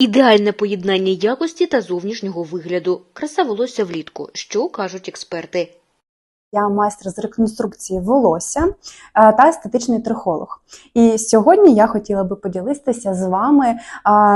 Ідеальне поєднання якості та зовнішнього вигляду. Краса волосся влітку. Що кажуть експерти? Я майстер з реконструкції волосся е, та естетичний трихолог. І сьогодні я хотіла би поділитися з вами е,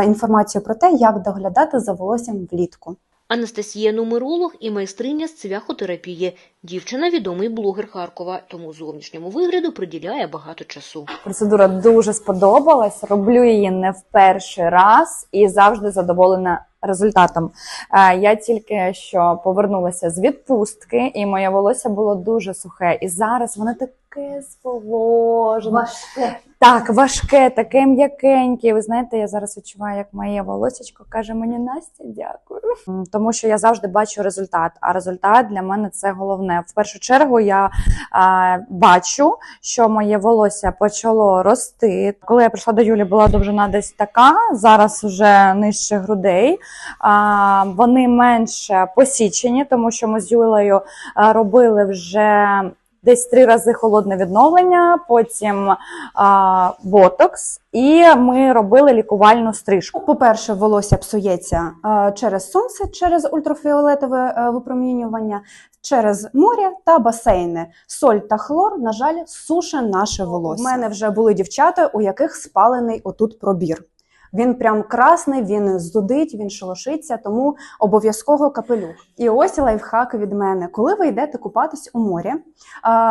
інформацією про те, як доглядати за волоссям влітку. Анастасія нумеролог і майстриня з цвяхотерапії. Дівчина відомий блогер Харкова, тому зовнішньому вигляду приділяє багато часу. Процедура дуже сподобалась. Роблю її не в перший раз і завжди задоволена результатом. Е, Я тільки що повернулася з відпустки, і моє волосся було дуже сухе. І зараз воно таке зволожене. Важке. Так, важке, таке м'якеньке. Ви знаєте, я зараз відчуваю, як моє волосечко каже мені Настя, дякую. Тому що я завжди бачу результат. А результат для мене це головне. В першу чергу я а, бачу, що моє волосся почало рости. Коли я прийшла до Юлі, була довжина десь така. Зараз вже нижче грудей. А, вони менше посічені, тому що ми з Юлею робили вже. Десь три рази холодне відновлення, потім а, ботокс, і ми робили лікувальну стрижку. По-перше, волосся псується через сонце, через ультрафіолетове е, випромінювання, через море та басейни. Соль та хлор, на жаль, суше наше волосся. У мене вже були дівчата, у яких спалений отут пробір. Він прям красний, він зудить, він шелушиться, тому обов'язково капелюх. І ось лайфхак від мене. Коли ви йдете купатись у морі, е,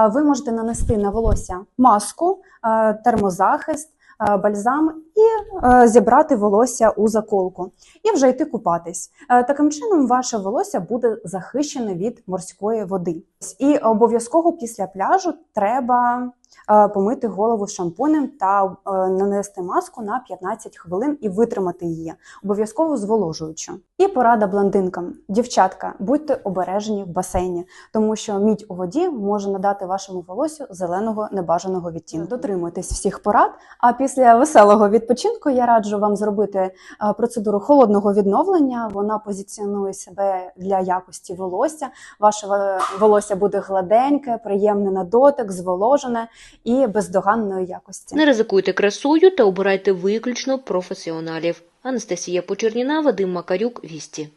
ви можете нанести на волосся маску, е, термозахист, е, бальзам і е, зібрати волосся у заколку і вже йти купатись. Е, Таким чином, ваше волосся буде захищене від морської води. І обов'язково після пляжу треба е, помити голову шампунем та нанести маску на 15 хвилин і витримати її, обов'язково зволожуючи. І порада блондинкам. Дівчатка, будьте обережні в басейні, тому що мідь у воді може надати вашому волосю зеленого небажаного відтінку. Дотримуйтесь всіх порад. А після веселого відпочинку я раджу вам зробити е, процедуру холодного відновлення. Вона позиціонує себе для якості волосся. Ваше е, волосся буде гладеньке, приємне на дотик, зволожене і бездоганної якості. Не ризикуйте красою та обирайте виключно професіоналів. Анастасія Почерніна, Вадим Макарюк, Вісті.